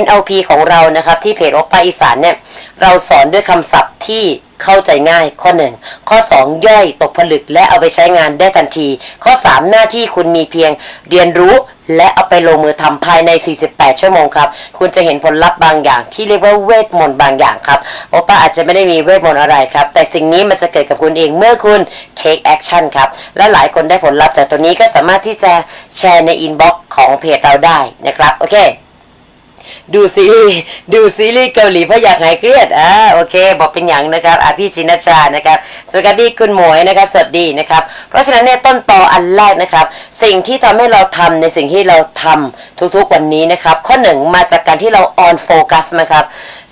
NLP ของเรานะครับ ที่เพจโอป้าอีสานเนี่ย เราสอนด้วยคำศัพท์ที่เข้าใจง่ายข้อ 1 ข้อ 2 ย่อยตกผลึกและเอาไปใช้งานได้ทันที ข้อ 3 หน้าที่คุณมีเพียงเรียนรู้และเอาไปลงมือทำภายใน 48 ชั่วโมงครับ คุณจะเห็นผลลัพธ์บางอย่าง ที่เรียกว่าเวทมนต์บางอย่างครับโอป้าอาจจะไม่ได้มีเวทมนต์อะไรครับ แต่สิ่งนี้มันจะเกิดกับคุณเองเมื่อคุณ take action ครับ และหลายคนได้ผลลัพธ์จากตัวนี้ก็สามารถที่จะแชร์ในอินบ็อกซ์ของเพจเราได้นะครับ โอเค ดูซีรีส์ดูซีรีส์เกาหลีเพราะอยากหายเครียดอ่าโอเค บอกเป็นอย่างนะครับอาพี่จินชานะครับสวัสดีคุณหมวยนะครับสวัสดีนะครับ เพราะฉะนั้นเนี่ยต้นตออันแรกนะครับ สิ่งที่ทำให้เราทำในสิ่งที่เราทำทุกๆวันนี้นะครับ ข้อหนึ่งมาจากการที่เราออนโฟกัสนะครับ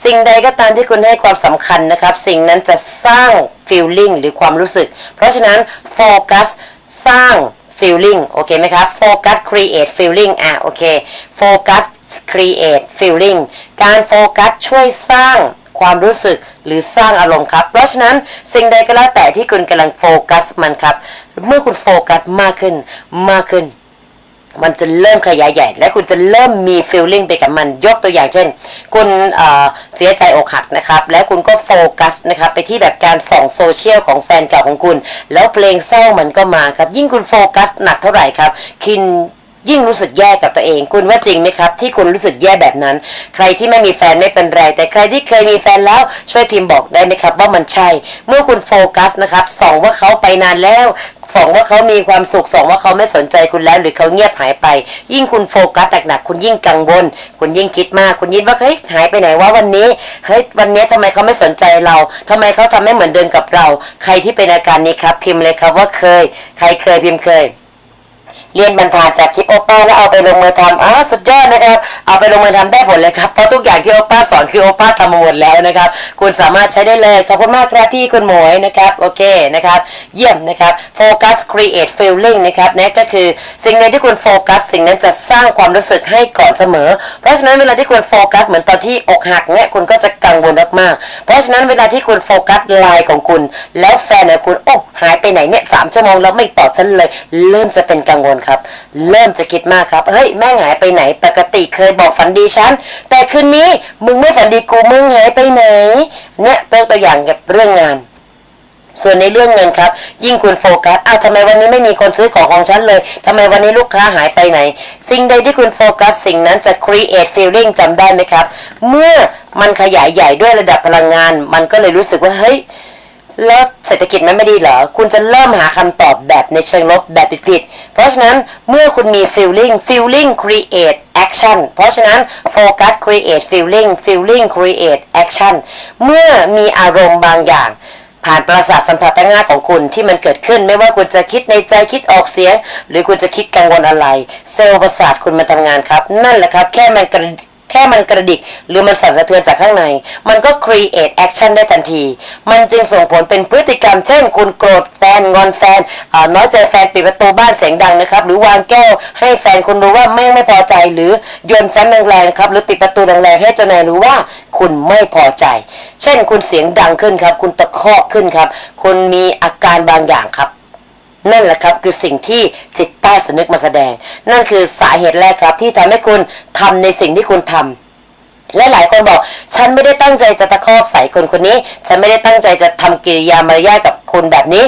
สิ่งใดก็ตามที่คุณให้ความสำคัญนะครับ สิ่งนั้นจะสร้าง feeling หรือความรู้สึก เพราะฉะนั้นโฟกัสสร้าง feeling โอเคไหมครับ focus create feeling อะโอเค focus create feeling การโฟกัสช่วยสร้างความรู้สึกหรือสร้างอารมณ์ครับ เพราะฉะนั้นสิ่งใดก็แล้วแต่ที่คุณกำลังโฟกัสมันครับ เมื่อคุณโฟกัสมากขึ้นมากขึ้น มันจะเริ่มขยายใหญ่ และคุณจะเริ่มมี feeling ไปกับมัน ยกตัวอย่างเช่น คุณเเสียใจอกหักนะครับ แล้วคุณก็โฟกัสนะครับไปที่แบบการส่องโซเชียลของแฟนเก่าของคุณ แล้วเพลงเศร้ามันก็มาครับ ยิ่งคุณโฟกัสหนักเท่าไหร่ครับคิน ยิ่งรู้สึกแย่กับตัวเอง คุณว่าจริงไหมครับ ที่คุณรู้สึกแย่แบบนั้น ใครที่ไม่มีแฟนไม่เป็นไร แต่ใครที่เคยมีแฟนแล้วช่วยพิมพ์บอกได้ไหมครับ ว่ามันใช่ เมื่อคุณโฟกัสนะครับส่องว่าเขาไปนานแล้วสองว่าเขามีความสุขสองว่าเขาไม่สนใจคุณแล้ว หรือเขาเงียบหายไป ยิ่งคุณโฟกัสหนักๆคุณยิ่งกังวล คุณยิ่งคิดมาก คุณยิ่งว่าเฮ้ยหายไปไหนว่าวันนี้เฮ้ยวันนี้ทำไมเขาไม่สนใจเราทำไมเขาทำไม่เหมือนเดิมกับเรา ใครที่เป็นอาการนี้ครับ พิมพ์เลยครับว่าเคย ใครเคยพิมพ์เคย เรียนบรรทานจากคลิปโอป้าแล้วเอาไปลงมือทำอ้าวสุดยอดนะครับ เอาไปลงมือทำได้ผลเลยครับ เพราะทุกอย่างที่โอป้าสอนคือโอป้าทำมาหมดแล้วนะครับ คุณสามารถใช้ได้เลย ขอบคุณมากครับพี่คุณหมวยนะครับ โอเคนะครับ เยี่ยมนะครับโฟกัส create feeling นะครับนั่นก็คือสิ่งใดที่คุณโฟกัส สิ่งนั้นจะสร้างความรู้สึกให้ก่อนเสมอ เพราะฉะนั้นเวลาที่คุณโฟกัสเหมือนตอนที่อกหักเนี่ยคุณก็จะกังวลมากๆ เพราะฉะนั้นเวลาที่คุณโฟกัสไลน์ของคุณ แล้วแฟนของคุณโอ้หายไปไหนเนี่ยสามชั่วโมงแล้วไม่ตอบฉันเลย เริ่มจะเป็นกังวลครับ เริ่มจะคิดมากครับ เฮ้ยแม่งหายไปไหน ปกติเคยบอกฝันดีฉัน แต่คืนนี้มึงไม่ฝันดีกูมึงหายไปไหน เนี่ยตัวตัวอย่างกับเรื่องงานส่วนในเรื่องเงินครับ ยิ่งคุณโฟกัสอ้าวทำไมวันนี้ไม่มีคนซื้อของของฉันเลยทำไมวันนี้ลูกค้าหายไปไหน สิ่งใดที่คุณโฟกัสสิ่งนั้นจะ create feeling จำได้ไหมครับ เมื่อมันขยายใหญ่ด้วยระดับพลังงาน มันก็เลยรู้สึกว่าเฮ้ย แล้วเศรษฐกิจมันไม่ดีเหรอ คุณจะเริ่มหาคำตอบแบบในเชิงลบแบบผิดๆเพราะฉะนั้นเมื่อคุณมี feeling feeling create action เพราะฉะนั้น focus create feeling feeling create action เมื่อมีอารมณ์บางอย่าง ผ่านประสาทสัมผัสงห้าของคุณที่มันเกิดขึ้นไม่ว่าคุณจะคิดในใจคิดออกเสียง หรือคุณจะคิดกังวลอะไร เซลล์ประสาทคุณมันทำงานครับ นั่นแหละครับ แค่มันกระ แค่มันกระดิก หรือมันสั่นสะเทือนจากข้างใน มันก็ create action ได้ทันที มันจึงส่งผลเป็นพฤติกรรม เช่น คุณโกรธแฟน งอนแฟนน้อยใจแฟนปิดประตูบ้านเสียงดังนะครับ หรือวางแก้วให้แฟนคุณรู้ว่าไม่งไม่พอใจ หรือโยนแซ้ำแรงๆครับ หรือปิดประตูแรงๆให้เจ้านายรู้ว่าคุณไม่พอใจ เช่น คุณเสียงดังขึ้นครับ คุณตะคอกขึ้นครับ คุณมีอาการบางอย่างครับ นั่นแหละครับคือสิ่งที่จิตใต้สำนึกมาแสดง นั่นคือสาเหตุแรกครับ ที่ทำให้คุณทำในสิ่งที่คุณทำและหลายคนบอก ฉันไม่ได้ตั้งใจจะตะคอกใส่คนคนนี้ ฉันไม่ได้ตั้งใจจะทำกิริยามารยาทกับคนแบบนี้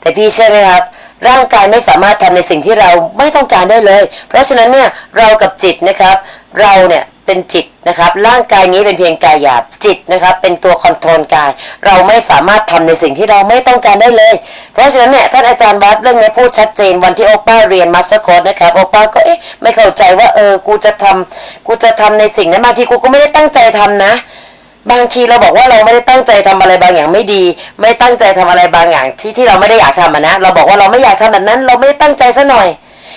แต่พี่เชื่อไหมครับ ร่างกายไม่สามารถทำในสิ่งที่เราไม่ต้องการได้เลย เพราะฉะนั้นเนี่ยเรากับจิตนะครับ เราเนี่ย เป็นจิตนะครับ ร่างกายนี้เป็นเพียงกายหยาบจิตนะครับ เป็นตัวคอนโทรลกาย เราไม่สามารถทำในสิ่งที่เราไม่ต้องการได้เลย เพราะฉะนั้นเนี่ยท่านอาจารย์วัดเรื่องนี้พูดชัดเจนวันที่โอป้าเรียนมาสเตอร์โค้ดนะครับโอป้าก็เอ๊ะไม่เข้าใจว่าเออกูจะทำกูจะทำในสิ่งนั้นบางทีกูก็ไม่ได้ตั้งใจทำนะบางทีเราบอกว่าเราไม่ได้ตั้งใจทำอะไรบางอย่างไม่ดี ไม่ตั้งใจทำอะไรบางอย่างที่ที่เราไม่ได้อยากทำนะเราบอกว่าเราไม่อยากทำแบบนั้น เราไม่ได้ตั้งใจซะหน่อย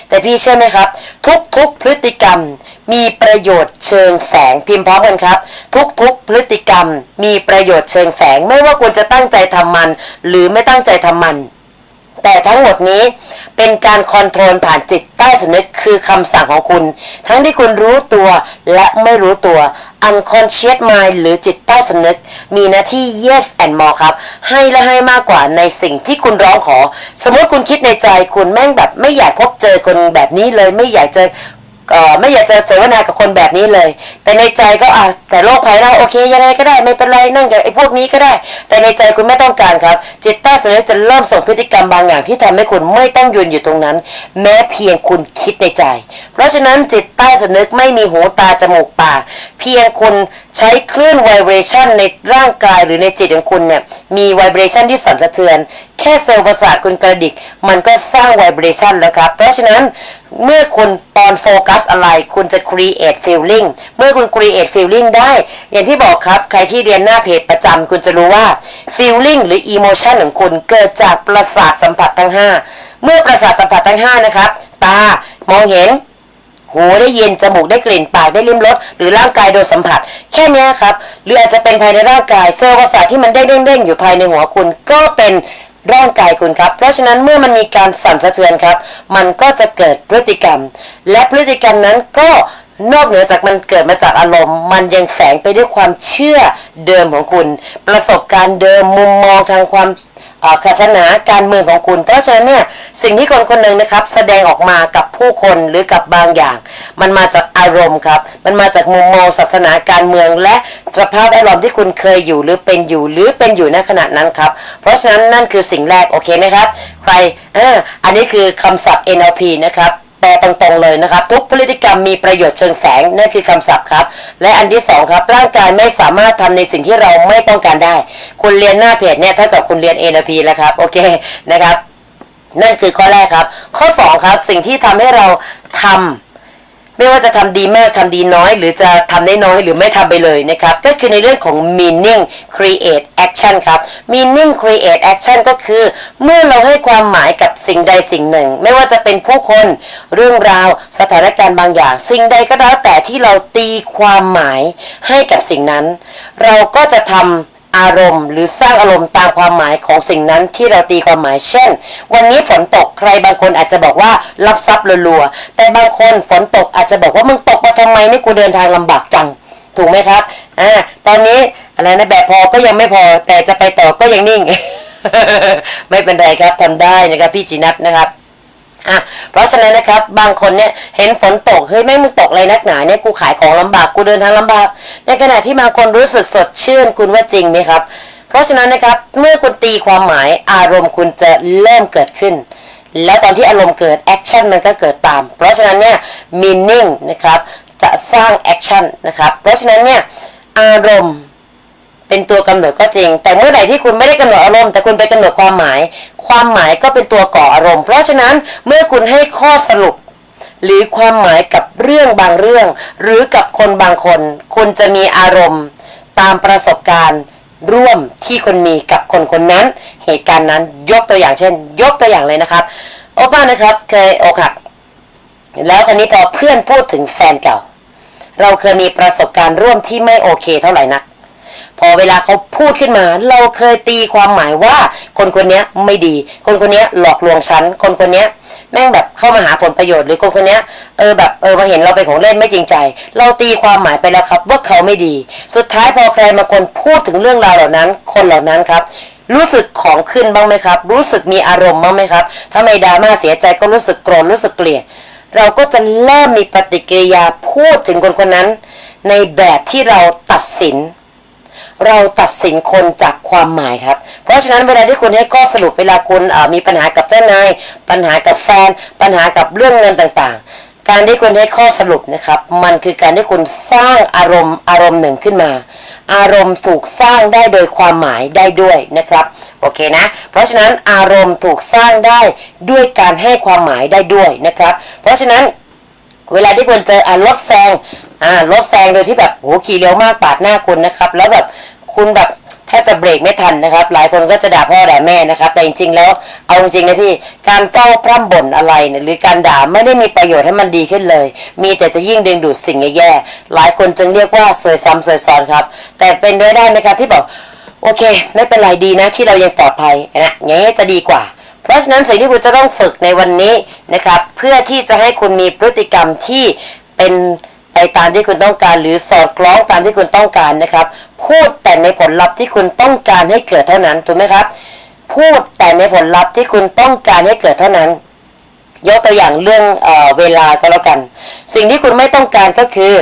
แต่พี่เชื่อไหมครับ ทุกๆพฤติกรรมมีประโยชน์เชิงแฝงพิมพ์พร้อมกันครับ ทุกๆพฤติกรรมมีประโยชน์เชิงแฝง ไม่ว่าควรจะตั้งใจทำมัน หรือไม่ตั้งใจทำมัน แต่ทั้งหมดนี้เป็นการคอนโทรลผ่านจิตใต้สำนึกคือคำสั่งของคุณ ทั้งที่คุณรู้ตัวและไม่รู้ตัว unconscious mind หรือจิตใต้สำนึก มีหน้าที่ yes and more ครับ ให้และให้มากกว่าในสิ่งที่คุณร้องขอ สมมติคุณคิดในใจคุณแม่งแบบไม่อยากพบเจอคนแบบนี้เลยไม่อยากเจอ ไม่อยากจะเสวนากับคนแบบนี้เลย แต่ในใจก็อะแต่โลกภายนอกโอเคยังไงก็ได้ไม่เป็นไรนั่งกับไอ้พวกนี้ก็ได้ แต่ในใจคุณไม่ต้องการครับ จิตใต้สำนึกจะเริ่มส่งพฤติกรรมบางอย่างที่ทำให้คุณไม่ต้องยืนอยู่ตรงนั้น แม้เพียงคุณคิดในใจ เพราะฉะนั้นจิตใต้สำนึกไม่มีหูตาจมูกปากเพียงคุณใช้คลื่นไวเบรชันในร่างกายหรือในจิตของคุณเนี่ยมีไวเบรชันที่สั่นสะเทือน แค่เซลล์ประสาทคุณกระดิก มันก็สร้างไวเบรชันแล้วครับเพราะฉะนั้นเมื่อคุณปอนโฟกัสอะไร คุณจะ create feeling เมื่อคุณ create feeling ได้ อย่างที่บอกครับ ใครที่เรียนหน้าเพจประจำคุณจะรู้ว่า feeling หรือ emotion ของคุณเกิดจากประสาทสัมผัสทั้ง 5 เมื่อประสาทสัมผัสทั้ง 5 นะครับ ตา มองเห็น หูได้ยิน จมูกได้กลิ่น ปากได้ลิ้มรส หรือร่างกายโดนสัมผัส แค่นี้ครับ หรืออาจจะเป็นภายในร่างกาย เซลล์ประสาทที่มันได้เด้งๆอยู่ภายในหัวคุณ ก็เป็น ร่างกายคุณครับ เพราะฉะนั้นเมื่อมันมีการสั่นสะเทือนครับ มันก็จะเกิดพฤติกรรม และพฤติกรรมนั้นก็นอกเหนือจากมันเกิดมาจากอารมณ์ มันยังแฝงไปด้วยความเชื่อเดิมของคุณ ประสบการณ์เดิมมุมมองทางความ ศาสนาการเมืองของคุณ เพราะฉะนั้นเนี่ยสิ่งที่คนคนหนึ่งนะครับ แสดงออกมากับผู้คนหรือกับบางอย่าง มันมาจากอารมณ์ครับ มันมาจากมุมมองศาสนาการเมือง และสภาพแวดล้อมที่คุณเคยอยู่หรือเป็นอยู่หรือเป็นอยู่ในขณะนั้นครับ เพราะฉะนั้นนั่นคือสิ่งแรกโอเคไหมครับ ใครเอออันนี้คือคำศัพท์ NLP นะครับ แปลตรงๆเลยนะครับ ทุกพฤติกรรมมีประโยชน์เชิงแฝงนั่นคือคำศัพท์ครับ และอันที่สองครับ ร่างกายไม่สามารถทำในสิ่งที่เราไม่ต้องการได้ คุณเรียนหน้าเพจเนี่ยเท่ากับคุณเรียน NLP แล้วครับโอเคนะครับ นั่นคือข้อแรกครับ ข้อสองครับ สิ่งที่ทำให้เราทำ ไม่ว่าจะทำดีมากทำดีน้อย หรือจะทำได้น้อยหรือไม่ทำไปเลยนะครับ ก็คือในเรื่องของ meaning create action ครับ meaning create action ก็คือ เมื่อเราให้ความหมายกับสิ่งใดสิ่งหนึ่ง ไม่ว่าจะเป็นผู้คนเรื่องราวสถานการณ์บางอย่าง สิ่งใดก็แล้วแต่ที่เราตีความหมายให้กับสิ่งนั้น เราก็จะทำ อารมณ์ หรือสร้างอารมณ์ตามความหมายของสิ่งนั้นที่เราตีความหมายเช่น วันนี้ฝนตกใครบางคนอาจจะบอกว่ารับทรัพย์รัวๆแต่บางคนฝนตกอาจจะบอกว่ามึงตกมาทำไมนี่กูเดินทางลำบากจัง ถูกไหมครับอ่าตอนนี้อะไรนะแบบพอก็ยังไม่พอแต่จะไปต่อก็ยังนิ่ง ไม่เป็นไรครับทำได้นะครับพี่จีนัทนะครับ อะเพราะฉะนั้นนะครับบางคนเนี่ยเห็นฝนตกเฮ้ยแม่มึงตกอะไรนักหนาเนี่ยกูขายของลำบากกูเดินทางลำบาก ในขณะที่บางคนรู้สึกสดชื่นคุณว่าจริงไหมครับ เพราะฉะนั้นนะครับเมื่อคุณตีความหมายอารมณ์คุณจะเริ่มเกิดขึ้น แล้วตอนที่อารมณ์เกิดแอคชั่นมันก็เกิดตาม เพราะฉะนั้นเนี่ย meaning นะครับจะสร้างแอคชั่นนะครับเพราะฉะนั้นเนี่ยอารมณ์ เป็นตัวกำหนดก็จริง แต่เมื่อใดที่คุณไม่ได้กำหนดอารมณ์แต่คุณไปกำหนดความหมาย ความหมายก็เป็นตัวก่ออารมณ์ เพราะฉะนั้นเมื่อคุณให้ข้อสรุป หรือความหมายกับเรื่องบางเรื่อง หรือกับคนบางคน คุณจะมีอารมณ์ ตามประสบการณ์ร่วมที่คุณมีกับคนคนนั้น เหตุการณ์นั้นยกตัวอย่างเช่น ยกตัวอย่างเลยนะครับโอป้านะครับเคยอกหักแล้วคราวนี้พอเพื่อนพูดถึงแฟนเก่า เราเคยมีประสบการณ์ร่วมที่ไม่โอเคเท่าไหร่นัก พอเวลาเขาพูดขึ้นมา เราเคยตีความหมายว่า คนคนนี้ไม่ดี คนคนนี้หลอกลวงฉัน คนคนนี้แม่งแบบเข้ามาหาผลประโยชน์หรือคนคนนี้เออแบบเออมาเห็นเราเป็นของเล่นไม่จริงใจ เราตีความหมายไปแล้วครับ ว่าเขาไม่ดี สุดท้ายพอใครมาคนพูดถึงเรื่องราวเหล่านั้น คนเหล่านั้นครับรู้สึกของขึ้นบ้างไหมครับ รู้สึกมีอารมณ์บ้างไหมครับ ถ้าไม่ดราม่าเสียใจก็รู้สึกโกรธรู้สึกเกลียด เราก็จะเริ่มมีปฏิกิริยาพูดถึงคนคนนั้น ในแบบที่เราตัดสิน เราตัดสินคนจากความหมายครับ เพราะฉะนั้นเวลาที่คุณให้ข้อสรุปเวลาคุณมีปัญหากับเจ้านาย ปัญหากับแฟน ปัญหากับเรื่องเงินต่างๆ การที่คุณให้ข้อสรุปนะครับ มันคือการที่คุณสร้างอารมณ์อารมณ์หนึ่งขึ้นมา อารมณ์ถูกสร้างได้โดยความหมายได้ด้วยนะครับ โอเคนะ เพราะฉะนั้นอารมณ์ถูกสร้างได้ด้วยการให้ความหมายได้ด้วยนะครับ เพราะฉะนั้น เวลาที่คุณเจออ่ารถแซงอ่ารถแซงโดยที่แบบโหขี่เร็วมากปาดหน้าคุณนะครับ แล้วแบบคุณแบบแทบจะเบรกไม่ทันนะครับ หลายคนก็จะด่าพ่อด่าแม่นะครับ แต่จริงๆแล้วเอาจริงนะพี่การเฝ้าพร่ำบ่นอะไรเนี่ยหรือการด่าไม่ได้มีประโยชน์ให้มันดีขึ้นเลย มีแต่จะยิ่งดึงดูดสิ่งแย่ๆหลายคนจึงเรียกว่าสวยซ้ำสวยซ้อนครับ แต่เป็นไปได้ไหมครับที่บอกโอเค ไม่เป็นไรดีนะที่เรายังปลอดภัยนะอย่างนี้จะดีกว่า เพราะฉะนั้นสิ่งที่คุณจะต้องฝึกในวันนี้นะครับ เพื่อที่จะให้คุณมีพฤติกรรมที่เป็นไปตามที่คุณต้องการหรือสอดคล้องตามที่คุณต้องการนะครับ พูดแต่ในผลลัพธ์ที่คุณต้องการให้เกิดเท่านั้นถูกไหมครับ พูดแต่ในผลลัพธ์ที่คุณต้องการให้เกิดเท่านั้น ยกตัวอย่างเรื่องเออเวลาก็แล้วกัน สิ่งที่คุณไม่ต้องการก็คือ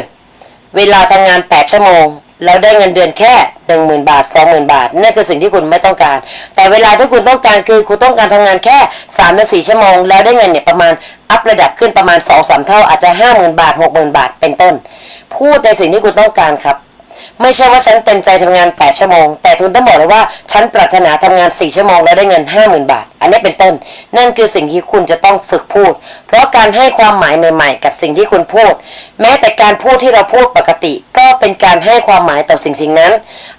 เวลาทำงาน 8 ชั่วโมง แล้วได้เงินเดือนแค่หนึ่งหมื่นบาทสองหมื่นบาทนั่นคือสิ่งที่คุณไม่ต้องการ แต่เวลาที่คุณต้องการคือคุณต้องการทำงานแค่สามถึงสี่ชั่วโมง แล้วได้เงินเนี่ยประมาณอัพระดับขึ้นประมาณสองสามเท่าอาจจะห้าหมื่นบาทหกหมื่นบาทเป็นต้น พูดในสิ่งที่คุณต้องการครับ ไม่ใช่ว่าฉันเต็มใจทำงาน 8 ชั่วโมง แต่คุณต้องบอกเลยว่า ฉันปรารถนาทำงาน 4 ชั่วโมงแล้วได้เงิน 50,000 บาท อันนี้เป็นต้น นั่นคือสิ่งที่คุณจะต้องฝึกพูด เพราะการให้ความหมายใหม่ๆ กับสิ่งที่คุณพูด แม้แต่การพูดที่เราพูดปกติ ก็เป็นการให้ความหมายต่อสิ่งสิ่งนั้น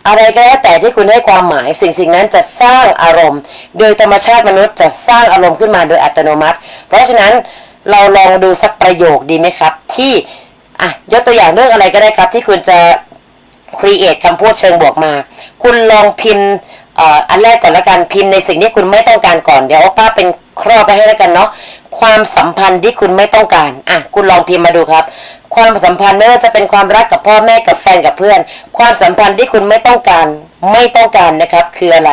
อะไรก็แล้วแต่ที่คุณให้ความหมายสิ่งสิ่งนั้นจะสร้างอารมณ์ โดยธรรมชาติมนุษย์จะสร้างอารมณ์ขึ้นมาโดยอัตโนมัติ เพราะฉะนั้นเราลองดูสักประโยคดีไหมครับ ที่อะยกตัวอย่างเรื่องอะไรก็ได้ครับ ที่คุณจะ ครีเอทคำพูดเชิงบวกมา คุณลองพิมพ์อันแรกก่อนละกันพิมพ์ในสิ่งที่คุณไม่ต้องการก่อนเดี๋ยวป้าเป็นครอบไปให้แล้วกันเนาะความสัมพันธ์ที่คุณไม่ต้องการอะคุณลองพิมพ์มาดูครับ ความสัมพันธ์ไม่ว่าจะเป็นความรักกับพ่อแม่กับแฟนกับเพื่อน ความสัมพันธ์ที่คุณไม่ต้องการไม่ต้องการนะครับ คืออะไร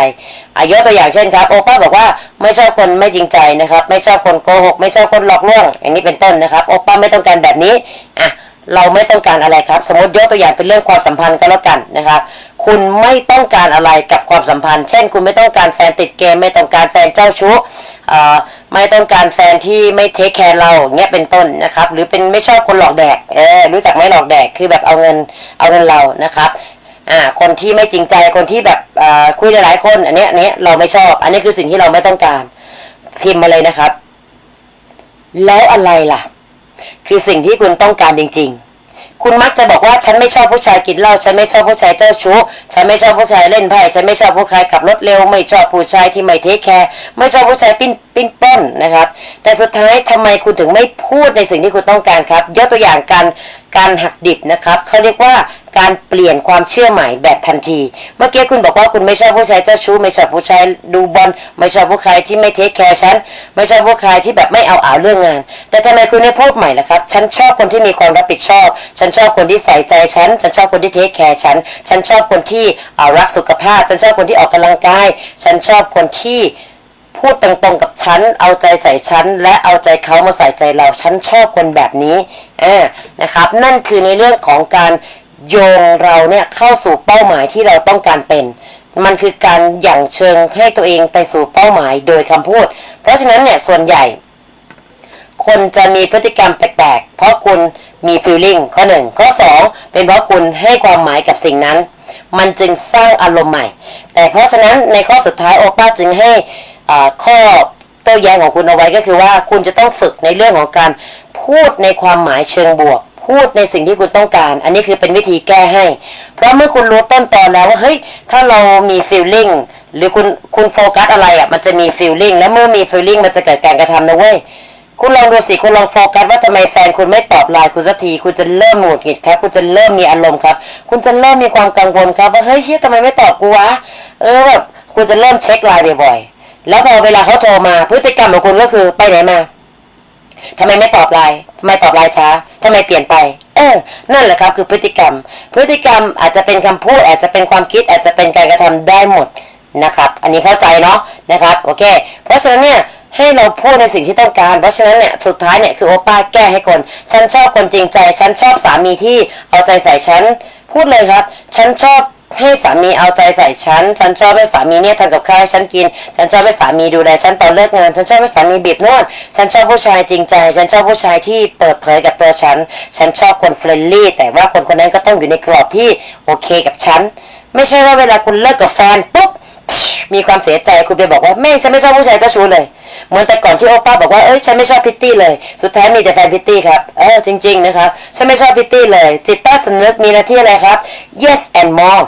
อายกตัวอย่างเช่นครับโอป้าบอกว่าไม่ชอบคนไม่จริงใจนะครับ ไม่ชอบคนโกหก ไม่ชอบคนหลอกลวงอย่างนี้เป็นต้นนะครับ โอป้าไม่ต้องการแบบนี้อะ เราไม่ต้องการอะไรครับ สมมติยกตัวอย่างเป็นเรื่องความสัมพันธ์ก็แล้วกันนะครับ คุณไม่ต้องการอะไรกับความสัมพันธ์ เช่น คุณไม่ต้องการแฟนติดเกม ไม่ต้องการแฟนเจ้าชู้อ่อไม่ต้องการแฟนที่ไม่เทคแคร์เราเงี้ยเป็นต้นนะครับ หรือเป็นไม่ชอบคนหลอกแดกเออรู้จักไหมหลอกแดกคือแบบเอาเงินเอาเงินเรานะครับอ่าคนที่ไม่จริงใจคนที่แบบอ่าคุยหลายๆคนอันเนี้ยอันเนี้ยเราไม่ชอบ อันนี้คือสิ่งที่เราไม่ต้องการพิมพ์มาเลยนะครับ แล้วอะไรล่ะ คือสิ่งที่คุณต้องการจริง ๆ คุณมักจะบอกว่าฉันไม่ชอบผู้ชายกินเหล้าฉันไม่ชอบผู้ชายเจ้าชู้ฉันไม่ชอบผู้ชายเล่นไพ่ฉันไม่ชอบผู้ชายขับรถเร็ว ไม่ชอบผู้ชายที่ไม่เทคแคร์ไม่ชอบผู้ชายปิ้นปิ้นป้อนนะครับ แต่สุดท้ายทำไมคุณถึงไม่พูดในสิ่งที่คุณต้องการครับ ยกตัวอย่างการการหักดิบนะครับเขาเรียกว่า การเปลี่ยนความเชื่อใหม่แบบทันที เมื่อกี้คุณบอกว่าคุณไม่ชอบผู้ชายเจ้าชู้ไม่ชอบผู้ชายดูบอลไม่ชอบผู้ชายที่ไม่เทคแคร์ฉันไม่ชอบผู้ชายที่แบบไม่เอาอ่าเรื่องงาน แต่ทำไมคุณไม่พูดใหม่ล่ะครับ ฉันชอบคนที่มีความรับผิดชอบ ฉันชอบคนที่ใส่ใจฉัน ฉันชอบคนที่เทคแคร์ฉัน ฉันชอบคนที่เอ่อรักสุขภาพ ฉันชอบคนที่ออกกำลังกาย ฉันชอบคนที่พูดตรงๆกับฉัน เอาใจใส่ฉัน และเอาใจเขามาใส่ใจเรา ฉันชอบคนแบบนี้อ่านะครับ นั่นคือในเรื่องของการ โยงเราเนี่ยเข้าสู่เป้าหมายที่เราต้องการเป็น มันคือการหยั่งเชิงให้ตัวเองไปสู่เป้าหมายโดยคำพูด เพราะฉะนั้นเนี่ยส่วนใหญ่ คนจะมีพฤติกรรมแปลกๆ เพราะคุณมี feeling ข้อหนึ่งข้อสองเป็นเพราะคุณให้ความหมายกับสิ่งนั้น มันจึงสร้างอารมณ์ใหม่ แต่เพราะฉะนั้นในข้อสุดท้ายโอป้าจึงให้ข้อโต้แย้งของคุณเอาไว้ก็คือว่าคุณจะต้องฝึกในเรื่องของการพูดในความหมายเชิงบวก พูดในสิ่งที่คุณต้องการ อันนี้คือเป็นวิธีแก้ให้ เพราะเมื่อคุณรู้ต้นตอนแล้วว่า เฮ้ย ถ้าเรามี feeling หรือคุณคุณโฟกัสอะไรอะ มันจะมี feeling และเมื่อมี feeling มันจะเกิดการกระทำนะเว้ย คุณลองดูสิ คุณลองโฟกัสว่าทำไมแฟนคุณไม่ตอบไลน์คุณสักที คุณจะเริ่มหงุดหงิดครับ คุณจะเริ่มมีอารมณ์ครับ คุณจะเริ่มมีความกังวลครับว่า เฮ้ยเชี่ยทำไมไม่ตอบกูวะ เออแบบ คุณจะเริ่มเช็คไลน์บ่อยๆ แล้วพอเวลาเขาโทรมา พฤติกรรมของคุณก็คือไปไหนมา ทำไมไม่ตอบไลน์ทำไมตอบไลน์ช้าทำไมเปลี่ยนไป เออ นั่นแหละครับคือพฤติกรรม พฤติกรรมอาจจะเป็นคำพูด อาจจะเป็นความคิดอาจจะเป็นการกระทำได้หมดนะครับ อันนี้เข้าใจเนาะนะครับโอเค เพราะฉะนั้นเนี่ยให้เราพูดในสิ่งที่ต้องการ เพราะฉะนั้นเนี่ยสุดท้ายเนี่ยคือโอป้าแก้ให้คน ฉันชอบคนจริงใจ ฉันชอบสามีที่เอาใจใส่ฉัน พูดเลยครับ ฉันชอบ ให้สามีเอาใจใส่ฉัน ฉันชอบให้สามีเนี่ยทำกับข้าวให้ฉันกิน ฉันชอบให้สามีดูแลฉันตอนเลิกงาน ฉันชอบให้สามีบีบนวด ฉันชอบผู้ชายจริงใจ ฉันชอบผู้ชายที่เปิดเผยกับตัวฉัน ฉันชอบคนเฟรนลี่ แต่ว่าคนคนนั้นก็ต้องอยู่ในกรอบที่โอเคกับฉัน ไม่ใช่ว่าเวลาคุณเลิกกับแฟนปุ๊บมีความเสียใจคุณไปบอกว่าแม่งฉันไม่ชอบผู้ชายเจ้าชู้เลย เหมือนแต่ก่อนที่โอป้าบอกว่าเอ้ยฉันไม่ชอบพิตตี้เลย สุดท้ายมีแต่แฟนพิตตี้ครับเออจริง ๆ นะครับฉันไม่ชอบพิตตี้เลย จิตใต้สำนึกมีหน้าที่อะไรครับ yes and more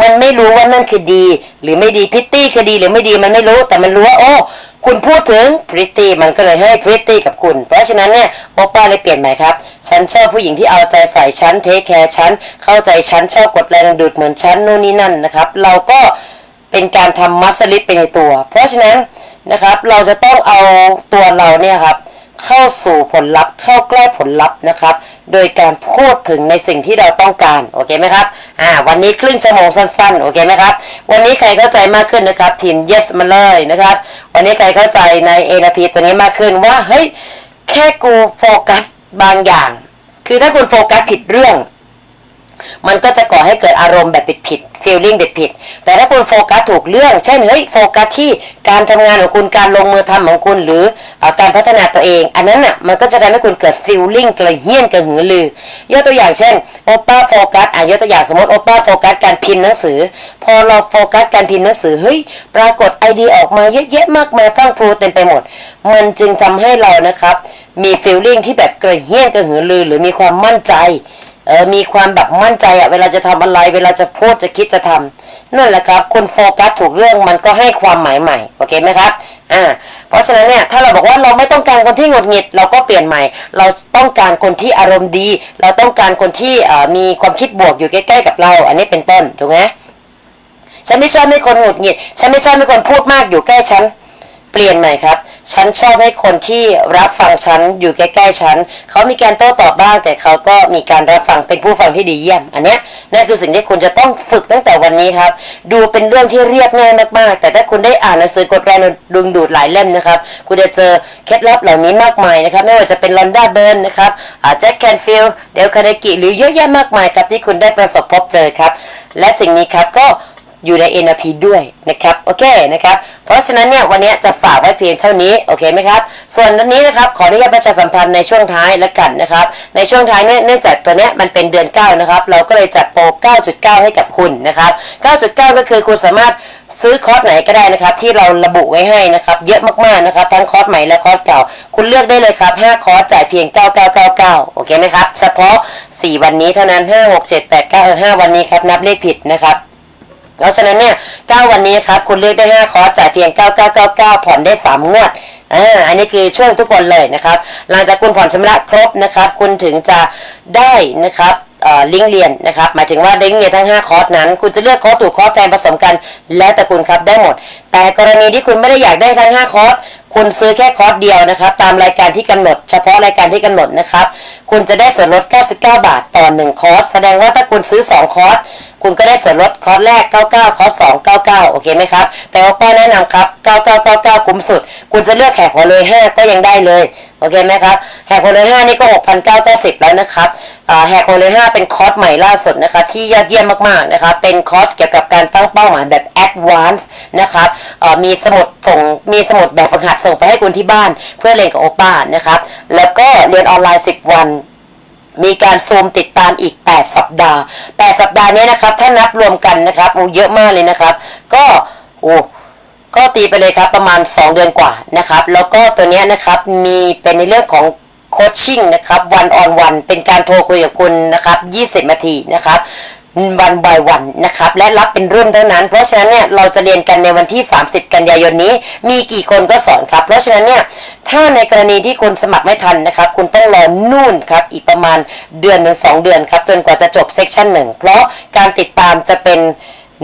มันไม่รู้ว่านั่นคือดี หรือไม่ดีพิตตี้คือดีหรือไม่ดีมันไม่รู้ แต่มันรู้ว่าโอ้คุณพูดถึงพริตตี้มันก็เลยให้พริตตี้กับคุณ เพราะฉะนั้นเนี่ยโอป้าเลยเปลี่ยนใหม่ครับ ฉันชอบผู้หญิงที่เอาใจใส่ฉันเทคแคร์ฉันเข้าใจฉันชอบกดแรงดูดเหมือนฉันนู่นนี่นั่นนะครับ เราก็เป็นการทำมัสลิดไปในตัว เพราะฉะนั้นนะครับเราจะต้องเอาตัวเราเนี่ยครับ เข้าสู่ผลลัพธ์ เข้าใกล้ผลลัพธ์นะครับ โดยการพูดถึงในสิ่งที่เราต้องการโอเคไหมครับอ่าวันนี้ครึ่งชั่วโมงสั้นๆโอเคไหมครับวันนี้ใครเข้าใจมากขึ้นนะครับพิมพ์ yes มาเลยนะครับ วันนี้ใครเข้าใจใน NLP ตัวนี้มากขึ้นว่าเฮ้ยแค่กูโฟกัสบางอย่าง คือถ้าคุณโฟกัสผิดเรื่อง มันก็จะก่อให้เกิดอารมณ์แบบผิดผิดๆ feeling ผิดผิดๆ แต่ถ้าคุณโฟกัสถูกเรื่อง เช่น เฮ้ย โฟกัสที่การทำงานของคุณ การลงมือทำของคุณ หรือการพัฒนาตัวเอง อันนั้นน่ะ มันก็จะทำให้คุณเกิด feeling กระเฮี้ยนกระหือรือยกตัวอย่างเช่น โอป้าโฟกัส อะยกตัวอย่างสมมติ โอป้าโฟกัสการพิมพ์หนังสือ พอเราโฟกัสการพิมพ์หนังสือ เฮ้ย ปรากฏไอเดียออกมาเยอะแยะมากมายพรั่งพรูเต็มไปหมด มันจึงทำให้เรานะครับ มี feeling ที่แบบกระเฮี้ยนกระหือรือ หรือมีความมั่นใจ เออมีความแบบมั่นใจอะเวลาจะทำอะไร เวลาจะพูดจะคิดจะทำนั่นแหละครับคุณโฟกัสถูกเรื่องมันก็ให้ความหมายใหม่โอเคไหมครับอ่าเพราะฉะนั้นเนี่ยถ้าเราบอกว่าเราไม่ต้องการคนที่หงุดหงิดเราก็เปลี่ยนใหม่ เราต้องการคนที่อารมณ์ดี เราต้องการคนที่เอ่อมีความคิดบวกอยู่ใกล้ๆกับเรา อันนี้เป็นต้นถูกไหมฉันไม่ชอบให้คนหงุดหงิดฉันไม่ชอบให้คนพูดมากอยู่ใกล้ฉัน เปลี่ยนใหม่ครับ ฉันชอบให้คนที่รับฟังฉันอยู่ใกล้ๆฉัน เขามีการโต้ตอบบ้าง แต่เขาก็มีการรับฟังเป็นผู้ฟังที่ดีเยี่ยม อันเนี้ยนั่นคือสิ่งที่คุณจะต้องฝึกตั้งแต่วันนี้ครับ ดูเป็นเรื่องที่เรียบง่ายมากๆ แต่ถ้าคุณได้อ่านหนังสือกฎแรงดึงดูดหลายเล่มนะครับ คุณจะเจอเคล็ดลับเหล่านี้มากมายนะครับ ไม่ว่าจะเป็นลอนดาเบิร์นนะครับแจ็คแคนฟิลเดลคาเนกิหรือเยอะแยะมากมายครับที่คุณได้ประสบพบเจอครับ และสิ่งนี้ครับก็ อยู่ใน NLP ด้วยนะครับโอเคนะครับเพราะฉะนั้นเนี่ยวันนี้จะฝากไว้เพียงเท่านี้โอเคไหมครับส่วนอันนี้นะครับขออนุญาตประชาสัมพันธ์ในช่วงท้ายแล้วกันนะครับในช่วงท้ายเนี่ยเนื่องจากตัวเนี้ยมันเป็นเดือน 9 นะครับ เราก็เลยจัดโปร 9.9 ให้กับคุณนะครับ 9.9 ก็คือคุณสามารถซื้อคอร์สไหนก็ได้นะครับ ที่เราระบุไว้ให้นะครับ เยอะมากๆนะครับ ทั้งคอร์สใหม่และคอร์สเก่า คุณเลือกได้เลยครับ 5 คอร์สจ่ายเพียง 9999 โอเคไหมครับ เฉพาะ 4 วันนี้เท่านั้น 5 6 7 8 9เออ5วันนี้ครับ นับเลขผิดนะครับ เพราะฉะนั้นเนี่ย9วันนี้ครับคุณเลือกได้ 5 คอร์สจ่ายเพียง 9999 ผ่อนได้ 3 งวดอ่าอันนี้คือช่วงทุกคนเลยนะครับ หลังจากคุณผ่อนชำระครบนะครับ คุณถึงจะได้นะครับอ่อลิงก์เรียนนะครับ หมายถึงว่าลิงก์เรียนทั้ง 5 คอร์สนั้น คุณจะเลือกคอร์สถูกคอร์สแทนผสมกัน แล้วแต่คุณครับได้หมด แต่กรณีที่คุณไม่ได้อยากได้ทั้ง 5 คอร์สคุณซื้อแค่คอร์สเดียวนะครับ ตามรายการที่กำหนด เฉพาะรายการที่กำหนดนะครับ คุณจะได้ส่วนลด 99 บาทต่อ 1 คอร์ส แสดงว่าถ้าคุณซื้อ 2 คอร์ส คุณก็ได้ส่วนลดคอร์สแรก 99 คอร์ส2 99 โอเคไหมครับ แต่ว่าป้าแนะนำครับ 9999 คุ้มสุด คุณจะเลือกแหกหัวเลย 5 ก็ยังได้เลย โอเคไหมครับแหกหัวเลย 5 นี่ก็ 6,990 แล้วนะครับอ่าแหกหัวเลย5เป็นคอร์สใหม่ล่าสุดนะครับที่ยอดเยี่ยมมากๆนะครับเป็นคอร์สเกี่ยวกับการตั้งเป้าหมายแบบ advanced นะครับอ่อมีสมุดส่งมีสมุดแบบฝึกหัดส่งไปให้คุณที่บ้านเพื่อเรียนกับโอป้านะครับแล้วก็เรียนออนไลน์ 10 วัน มีการซูมติดตามอีก 8 สัปดาห์ 8 สัปดาห์นี้นะครับ ถ้านับรวมกันนะครับโอ้เยอะมากเลยนะครับ ก็โอ้ก็ตีไปเลยครับประมาณ 2 เดือนกว่านะครับ แล้วก็ตัวนี้นะครับมีเป็นในเรื่องของโคชชิ่งนะครับวันออนวันเป็นการโทรคุยกับคุณนะครับ 20นาทีนะครับ วันบายวันนะครับและรับเป็นรุ่นเท่านั้น เพราะฉะนั้นเนี่ยเราจะเรียนกันในวันที่ 30 กันยายนนี้ มีกี่คนก็สอนครับ เพราะฉะนั้นเนี่ยถ้าในกรณีที่คุณสมัครไม่ทันนะครับ คุณต้องรอนู่นครับอีกประมาณเดือนหนึ่งสองเดือนครับจนกว่าจะจบเซกชันหนึ่งเพราะการติดตามจะเป็น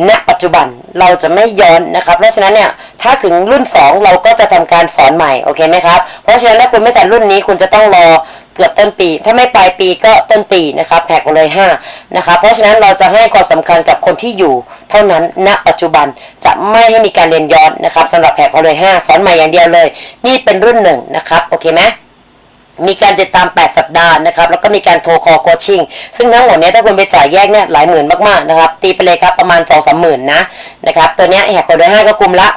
ณปัจจุบันเราจะไม่ย้อนนะครับ เพราะฉะนั้นเนี่ยถ้าถึงรุ่น 2 เราก็จะทำการสอนใหม่โอเคไหมครับเพราะฉะนั้นถ้าคุณไม่ทันรุ่นนี้คุณจะต้องรอ เกือบต้นปี ถ้าไม่ปลายปีก็ต้นปีนะครับแผกเลย5นะครับเพราะฉะนั้นเราจะให้ความสำคัญกับคนที่อยู่ เท่านั้นณปัจจุบันจะไม่ให้มีการเรียนย้อนนะครับสำหรับแผกเลย5สอนใหม่อย่างเดียวเลย นี่เป็นรุ่นหนึ่งนะครับโอเคไหม มีการติดตาม 8 สัปดาห์นะครับ แล้วก็มีการโทรคอโคชชิ่ง ซึ่งทั้งหมดเนี้ยถ้าคุณไปจ่ายแยกเนี่ยหลายหมื่นมากๆนะครับ ตีไปเลยครับประมาณ 2 3 0 0 0 0 นะ นะครับ ตัวเนี้ยแหกคนด้วย5ก็คุมละ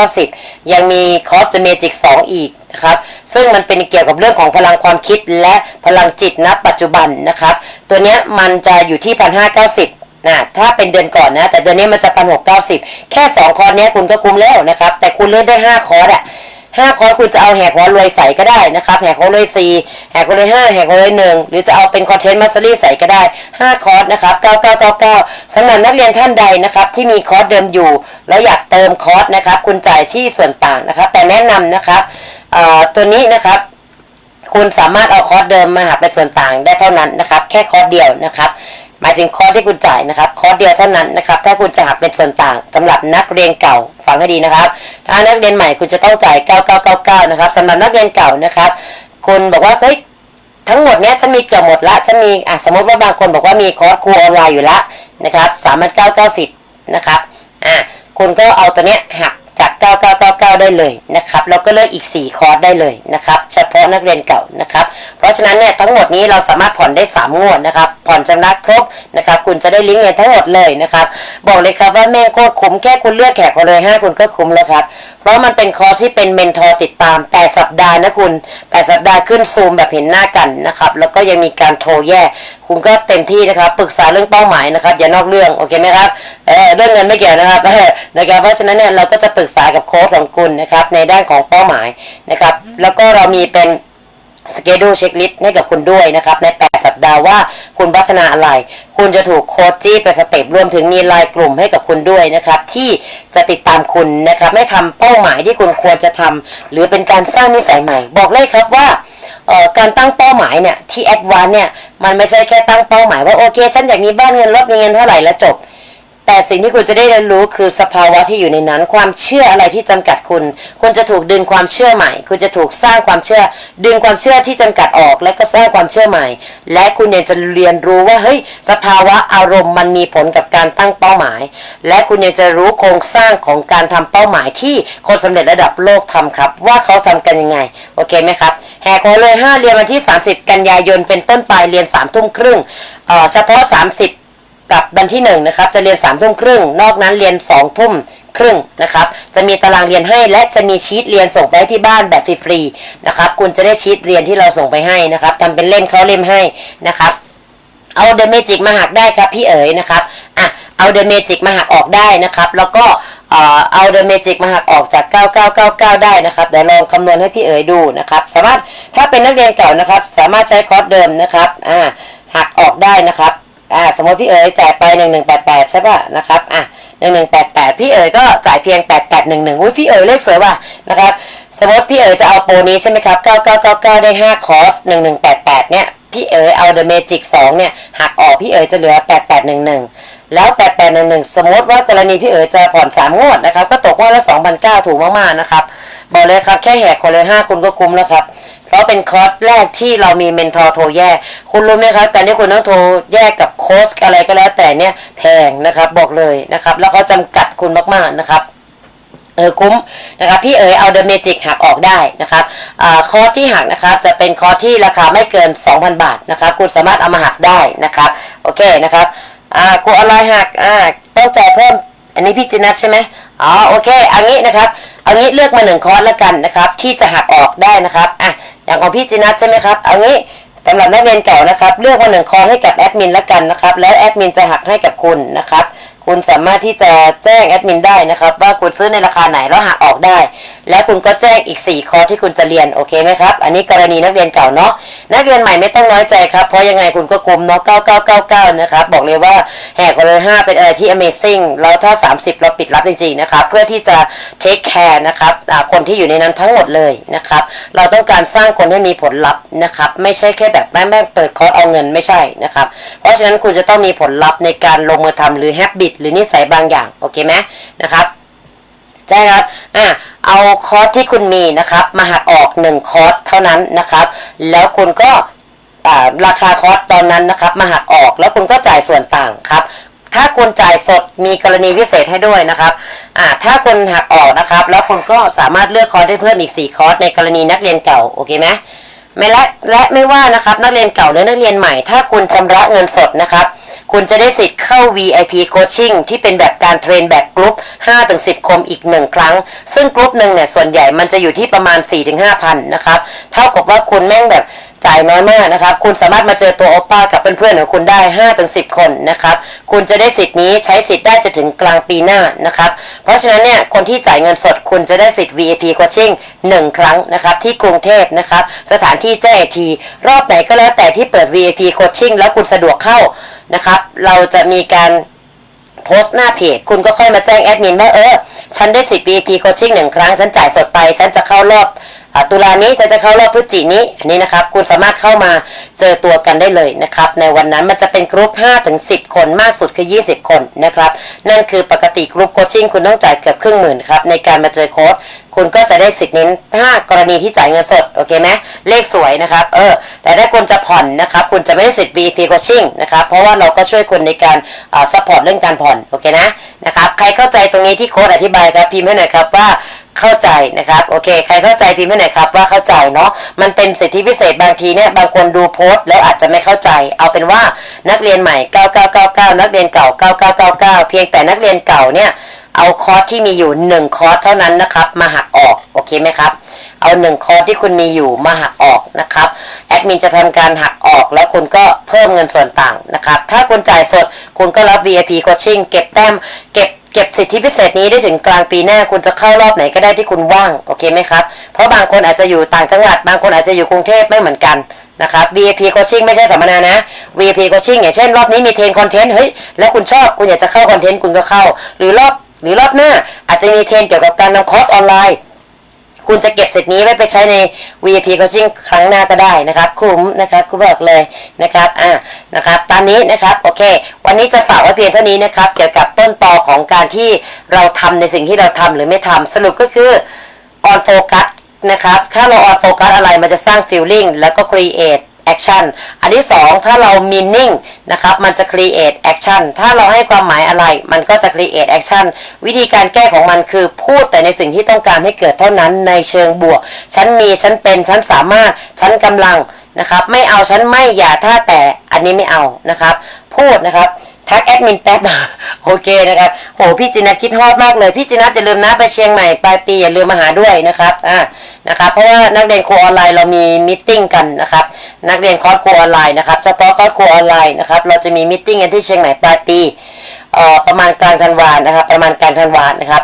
6,990 ยังมีคอสเมจิก 2 อีกนะครับ ซึ่งมันเป็นเกี่ยวกับเรื่องของพลังความคิดและพลังจิตณปัจจุบันนะครับ ตัวเนี้ยมันจะอยู่ที่ 1,590นะถ้าเป็นเดือนก่อนนะ แต่เดือนนี้มันจะพันหกเก้าสิบแค่สองคอร์สเนี้ยคุณก็คุ้มแล้วนะครับ แต่คุณเลือกได้ห้าคอร์สอะ ห้าคอร์สคุณจะเอาแหกหัวรวยใส่ก็ได้นะครับแหกหัวรวยสี่แหกหัวรวยห้าแหกหัวรวยหนึ่งหรือจะเอาเป็นคอนเทนต์มาสเตอรี่ใส่ก็ได้ห้าคอร์สนะครับเก้าเก้าเก้าเก้าสำหรับนักเรียนท่านใดนะครับที่มีคอร์สเดิมอยู่แล้วอยากเติมคอร์สนะครับคุณจ่ายที่ส่วนต่างนะครับ แต่แนะนำนะครับตัวนี้นะครับคุณสามารถเอาคอร์สเดิมมาหักเป็นส่วนต่างได้เท่านั้นนะครับ แค่คอร์สเดียวนะครับ หมายถึงคอร์สที่คุณจ่ายนะครับคอร์สเดียวเท่านั้นนะครับถ้าคุณจะหักเป็นส่วนต่างสำหรับนักเรียนเก่าฟังให้ดีนะครับ ถ้านักเรียนใหม่คุณจะต้องจ่าย 9999 นะครับสำหรับนักเรียนเก่านะครับคุณบอกว่าเฮ้ยทั้งหมดเนี้ยฉันมีเกือบหมดละฉันมีอะสมมติว่าบางคนบอกว่ามีคอร์สครูออนไลน์อยู่ละนะครับสามพันเก้าเก้าสิบนะครับอะคุณก็เอาตัวเนี้ยหัก จาก 9999 ได้เลยนะครับแล้วก็เลือกอีก 4 คอร์สได้เลยนะครับเฉพาะนักเรียนเก่านะครับ เพราะฉะนั้นเนี่ยทั้งหมดนี้เราสามารถผ่อนได้ 3 งวดนะครับ ผ่อนชำระครบนะครับ คุณจะได้ลิงก์เงินทั้งหมดเลยนะครับ บอกเลยครับว่าแม่งโคตรคุ้มแค่คุณเลือกแขกคนเลย 5 คุณก็คุ้มแล้วครับ เพราะมันเป็นคอร์สที่เป็นเมนทอร์ติดตาม 8 สัปดาห์นะคุณ 8 สัปดาห์ขึ้นซูมแบบเห็นหน้ากันนะครับแล้วก็ยังมีการโทรแยก คุณก็เต็มที่นะครับปรึกษาเรื่องเป้าหมายนะครับ อย่านอกเรื่องโอเคไหมครับเออเรื่องเงินไม่เกี่ยวนะครับนะครับเพราะฉะนั้นเนี่ยเราก็จะปรึกษากับโค้ชของคุณนะครับในด้านของเป้าหมายนะครับ แล้วก็เรามีเป็น สเกดูเช็คลิสต์ให้กับคุณด้วยนะครับ ใน 8 สัปดาห์ว่าคุณพัฒนาอะไร คุณจะถูกโค้ชจี้เป็นสเต็ปรวมถึงมีไลน์กลุ่มให้กับคุณด้วยนะครับ ที่จะติดตามคุณนะครับไม่ทำเป้าหมายที่คุณควรจะทำหรือเป็นการสร้างนิสัยใหม่ บอกเลยครับว่าการตั้งเป้าหมายเนี่ยที่แอดวานเนี่ยมันไม่ใช่แค่ตั้งเป้าหมายว่าโอเค ฉันอยากมีบ้านเงินรถมีเงินเท่าไหร่แล้วจบ แต่สิ่งที่คุณจะได้เรียนรู้คือสภาวะที่อยู่ในนั้น ความเชื่ออะไรที่จำกัดคุณ คุณจะถูกดึงความเชื่อใหม่ คุณจะถูกสร้างความเชื่อ ดึงความเชื่อที่จำกัดออก และก็สร้างความเชื่อใหม่ และคุณยังจะเรียนรู้ว่าเฮ้ยสภาวะอารมณ์มันมีผลกับการตั้งเป้าหมาย และคุณยังจะรู้โครงสร้างของการทำเป้าหมายที่คนสำเร็จระดับโลกทำครับ ว่าเขาทำกันยังไงโอเคไหมครับแหกโค้เลย5เรียนวันที่ 30 กันยายนเป็นต้นไปเรียน3ทุ่มครึ่งเอ่อเฉพาะ 30 กับวันที่1นะครับจะเรียน3ามทุ่มครึ่ง นอกนั้นเรียน2องทุ่มครึ่งนะครับ จะมีตารางเรียนให้และจะมีชีตเรียนส่งไปที่บ้านแบบฟรีๆนะครับ คุณจะได้ชีตเรียนที่เราส่งไปให้นะครับทำเป็นเล่มเขาเล่มให้นะครับเอาเดอะเมจิกมาหักได้ครับพี่เอ๋ยนะครับอะเอาเดอะเมจิกมาหักออกได้นะครับ แล้วก็เออเอาเดอะเมจิกมาหักออกจาก 9999 ได้นะครับเดี๋ยวลองคำนวณให้พี่เอ๋ยดูนะครับ สามารถถ้าเป็นนักเรียนเก่านะครับ สามารถใช้คอร์สเดิมนะครับอ่าหักออกได้นะครับ อ่าสมมติพี่เอ๋ยจ่ายไป 1188 ใช่ป่ะนะครับอะ1188 พี่เอ๋ยก็จ่ายเพียง 8811อุ้ยพี่เอ๋ยเลขสวยว่ะนะครับสมมติพี่เอ๋ยจะเอาโปรนี้ใช่ไหมครับ9999 ได้ 5 คอร์ส 1188 เนี่ยพี่เอ๋ยเอา The Magic 2 เนี่ยหักออกพี่เอ๋ยจะเหลือ 8811 แล้ว 8811 สมมติว่ากรณีพี่เอ๋ยจะผ่อน 3 งวดนะครับก็ตกงวดละ2,009ถูกมากๆนะครับ บอกเลยครับ แค่แหกคนเลย5คุณก็คุ้มแล้วครับ เพราะเป็นคอร์สแรกที่เรามีเมนทอร์โทรแยก คุณรู้ไหมครับการที่คุณต้องโทรแยกกับโค้ชอะไรก็แล้วแต่เนี่ยแพงนะครับบอกเลยนะครับ แล้วเขาจำกัดคุณมากๆนะครับเออคุ้มนะครับพี่เอ๋ยเอาเดอะเมจิกหักออกได้นะครับอคอร์สที่หักนะครับจะเป็นคอร์สที่ราคาไม่เกิน 2,000 บาทนะครับคุณสามารถเอามาหักได้นะครับโอเคนะครับอ่าครูออนไลน์หักอ่าต้องจ่ายเพิ่มอันนี้พี่จินัทใช่ไหม อ๋อโอเคเอางี้นะครับเอางี้เลือกมาหนึ่งคอร์สแล้วกันนะครับ ที่จะหักออกได้นะครับอะอย่างของพี่จินัทใช่ไหมครับเอางี้สำหรับนักเรียนเก่านะครับเลือกมาหนึ่งคอร์สให้กับแอดมินแล้วกันนะครับ แล้วแอดมินจะหักให้กับคุณนะครับ คุณสามารถที่จะแจ้งแอดมินได้นะครับ ว่าคุณซื้อในราคาไหนแล้วหักออกได้ และคุณก็แจ้งอีก4คอที่คุณจะเรียนโอเคไหมครับ อันนี้กรณีนักเรียนเก่าเนาะนักเรียนใหม่ไม่ต้องน้อยใจครับ เพราะยังไงคุณก็คุมเนาะ9999 นะครับ บอกเลยว่าแหกคนเลย5เป็นอะไรที่ amazing แล้วถ้า 30 เราปิดรับจริงๆนะครับ เพื่อที่จะ take care นะครับคนที่อยู่ในนั้นทั้งหมดเลยนะครับ เราต้องการสร้างคนให้มีผลลัพธ์นะครับ ไม่ใช่แค่แบบแม่แม่เปิดคอร์สเอาเงินไม่ใช่นะครับ เพราะฉะนั้นคุณจะต้องมีผลลัพธ์ในการลงมือทำหรือ habit หรือนิสัยบางอย่างโอเคไหมนะครับ ใช่ครับอะเอาคอร์สที่คุณมีนะครับ มาหักออก 1 คอร์สเท่านั้นนะครับ แล้วคุณก็ราคาคอร์สตอนนั้นนะครับ มาหักออกแล้วคุณก็จ่ายส่วนต่างครับ ถ้าคุณจ่ายสดมีกรณีพิเศษให้ด้วยนะครับอ่าถ้าคุณหักออกนะครับ แล้วคุณก็สามารถเลือกคอร์สได้เพิ่มอีก 4 คอร์สในกรณีนักเรียนเก่า โอเคไหม ไม่และและไม่ว่านะครับนักเรียนเก่าหรือนักเรียนใหม่ ถ้าคุณชำระเงินสดนะครับ คุณจะได้สิทธิ์เข้า VIP coaching ที่เป็นแบบการเทรนแบบกรุ๊ป5-10 คมอีกหนึ่งครั้ง ซึ่งกรุ๊ปหนึ่งเนี่ยส่วนใหญ่มันจะอยู่ที่ประมาณ 4-5พันนะครับ เท่ากับว่าคุณแม่งแบบ จ่ายน้อยมากนะครับ คุณสามารถมาเจอตัวโอป้ากับเพื่อนๆของคุณได้ 5-10 คนนะครับ คุณจะได้สิทธิ์นี้ใช้สิทธิ์ได้จนถึงกลางปีหน้านะครับ เพราะฉะนั้นเนี่ยคนที่จ่ายเงินสดคุณจะได้สิทธิ์ VIP coaching 1 ครั้งนะครับ ที่กรุงเทพนะครับ สถานที่แจ้งทีรอบไหนก็แล้วแต่ที่เปิด VIP coaching แล้วคุณสะดวกเข้านะครับ เราจะมีการโพสต์หน้าเพจคุณก็ค่อยมาแจ้งแอดมินว่าเออ ฉันได้สิทธิ์ VIP coaching หนึ่งครั้ง ฉันจ่ายสดไป ฉันจะเข้ารอบ ตุลานี้จะจะเข้ารอบพฤศจินี้อันนี้นะครับ คุณสามารถเข้ามาเจอตัวกันได้เลยนะครับ ในวันนั้นมันจะเป็นกรุ๊ป5ถึง10 คนมากสุดคือ 20 คนนะครับ นั่นคือปกติกรุ๊ปโคชชิ่งคุณต้องจ่ายเกือบครึ่งหมื่นครับในการมาเจอโค้ชคุณก็จะได้สิทธิ์เนี้ถ้ากรณีที่จ่ายเงินสด โอเคไหมเลขสวยนะครับ เออ แต่ถ้าคุณจะผ่อนนะครับ คุณจะไม่ได้สิทธิ์ VIP coaching นะครับ เพราะว่าเราก็ช่วยคุณในการอ่าซัพพอร์ตเรื่องการผ่อน โอเคนะ นะครับ ใครเข้าใจตรงนี้ที่โค้ชอธิบายครับ พิมพ์ให้หน่อยครับว่า เข้าใจนะครับโอเค ใครเข้าใจพิมพ์ให้หน่อยครับว่าเข้าใจเนาะมันเป็นสิทธิพิเศษบางทีเนี่ยบางคนดูโพสต์แล้วอาจจะไม่เข้าใจ เอาเป็นว่านักเรียนใหม่ 9999 นักเรียนเก่า 9999 เพียงแต่นักเรียนเก่าเนี่ยเอาคอร์สที่มีอยู่ 1 คอร์สเท่านั้นนะครับ มาหักออกโอเคไหมครับเอา1คอร์สที่คุณมีอยู่มาหักออกนะครับแอดมินจะทำการหักออกแล้วคุณก็เพิ่มเงินส่วนต่างนะครับถ้าคุณจ่ายสดคุณก็รับ VIP coaching เก็บแต้มเก็บ เก็บสิทธิพิเศษนี้ได้ถึงกลางปีหน้าคุณจะเข้ารอบไหนก็ได้ที่คุณว่าง โอเคไหมครับ เพราะบางคนอาจจะอยู่ต่างจังหวัด บางคนอาจจะอยู่กรุงเทพไม่เหมือนกันนะครับ VIP coaching ไม่ใช่สัมมนานะ VIP coaching อย่างเช่น รอบนี้มีเทรนคอนเทนต์เฮ้ยแล้วคุณชอบคุณอยากจะเข้าคอนเทนต์คุณก็เข้า หรือรอบหรือรอบหน้าอาจจะมีเทรนเกี่ยวกับการทำคอร์สออนไลน์ คุณจะเก็บสิทธิ์นี้ไว้ไปใช้ใน VIP coaching ครั้งหน้าก็ได้นะครับ คุ้มนะครับคุณบอกเลยนะครับอ่านะครับตอนนี้นะครับโอเค วันนี้จะฝากไว้เพียงเท่านี้นะครับ เกี่ยวกับต้นตอของการที่เราทำในสิ่งที่เราทำหรือไม่ทำสรุปก็คือออนโฟกัสนะครับถ้าเราออนโฟกัสอะไรมันจะสร้างฟิลลิ่งแล้วก็ create action อันที่สองถ้าเรา meaning นะครับ มันจะ create action ถ้าเราให้ความหมายอะไร มันก็จะ create action วิธีการแก้ของมันคือพูดแต่ในสิ่งที่ต้องการให้เกิดเท่านั้นในเชิงบวก ฉันมี ฉันเป็น ฉันสามารถ ฉันกำลังนะครับ ไม่เอา ฉันไม่ อย่า ถ้าแต่ อันนี้ไม่เอา นะครับ พูดนะครับ ทักแอดมินแป๊บโอเคนะครับโหพี่จินัทคิดฮอดมากเลย พี่จินัทจะลืมนะไปเชียงใหม่ปลายปีอย่าลืมมาหาด้วยนะครับอ่านะครับเพราะว่านักเรียนครูออนไลน์เรามีมิ팅กันนะครับนักเรียนคอร์สครูออนไลน์นะครับเฉพาะคอร์สครูออนไลน์นะครับเราจะมีมิ팅กันที่เชียงใหม่ปลายปีเอ่อประมาณกลางธันวานะครับประมาณกลางธันวานะครับ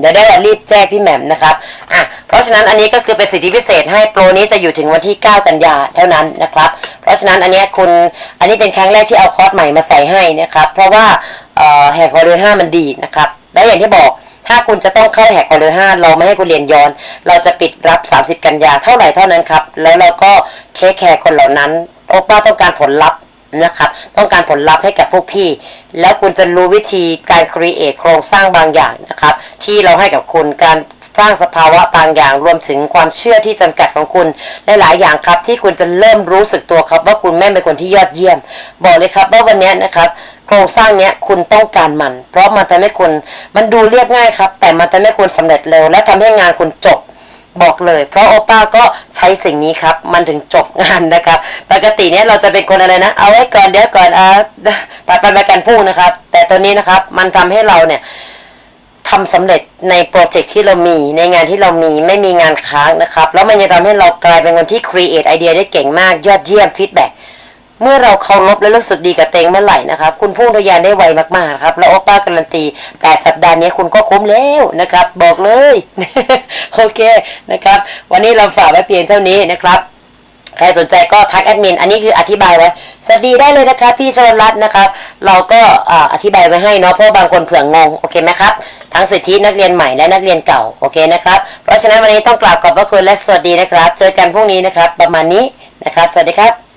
เดี๋ยวได้รีบแจ้งพี่แหม่มนะครับอะเพราะฉะนั้นอันนี้ก็คือเป็นสิทธิพิเศษให้โปรนี้จะอยู่ถึงวันที่ 9 กันยาเท่านั้นนะครับ เพราะฉะนั้นอันนี้คุณอันนี้เป็นครั้งแรกที่เอาคอร์สใหม่มาใส่ให้นะครับ เพราะว่าแหกคอเรือห้ามันดีนะครับและอย่างที่บอกถ้าคุณจะต้องเข้าแหกคอเรือห้าเราไม่ให้คุณเรียนย้อน เราจะปิดรับ 30 กันยาเท่าไหร่เท่านั้นครับแล้วเราก็เช็คแคร์คนเหล่านั้นโอป้าต้องการผลลัพธ์ นะครับ ต้องการผลลัพธ์ให้กับพวกพี่ แล้วคุณจะรู้วิธีการครีเอทโครงสร้างบางอย่างนะครับ ที่เราให้กับคุณการสร้างสภาวะบางอย่างรวมถึงความเชื่อที่จำกัดของคุณหลายๆอย่างครับ ที่คุณจะเริ่มรู้สึกตัวครับ ว่าคุณแม่เป็นคนที่ยอดเยี่ยม บอกเลยครับว่าวันนี้นะครับโครงสร้างเนี้ยคุณต้องการมัน เพราะมันทำให้คุณมันดูเรียบง่ายครับ แต่มันทำให้คุณสำเร็จเร็ว และทำให้งานคุณจบ บอกเลย เพราะโอป้าก็ใช้สิ่งนี้ครับ มันถึงจบงานนะครับ ปกติเนี้ยเราจะเป็นคนอะไรนะ เอาไว้ก่อนเดี๋ยวก่อนอ่าปัดปันไปกันพูดนะครับ แต่ตัวนี้นะครับมันทำให้เราเนี่ยทำสำเร็จในโปรเจกต์ที่เรามีในงานที่เรามีไม่มีงานค้างนะครับ แล้วมันยังทำให้เรากลายเป็นคนที่ครีเอทไอเดียได้เก่งมากยอดเยี่ยมฟีดแบ็ เมื่อเราเคารพและรู้สึกดีกับเตงเมื่อไหร่นะครับ คุณพุ่งทะยานได้ไวมากๆครับ แล้วโอป้าการันตี 8 สัปดาห์นี้คุณก็คุ้มแล้วนะครับ บอกเลย โอเคนะครับ วันนี้เราฝากไว้เพียงเท่านี้นะครับใครสนใจก็ทักแอดมิน อันนี้คืออธิบายไว้ สวัสดีได้เลยนะครับพี่ชวรัตน์นะครับเราก็ออธิบายไว้ให้เนาะ เพราะบางคนเผื่องง โอเคไหมครับ ทั้งสิทธินักเรียนใหม่และนักเรียนเก่า โอเคนะครับ เพราะฉะนั้นวันนี้ต้องกราบขอบพระคุณและสวัสดีนะครับ เจอกันพรุ่งนี้นะครับ ประมาณนี้นะครับ สวัสดีครับ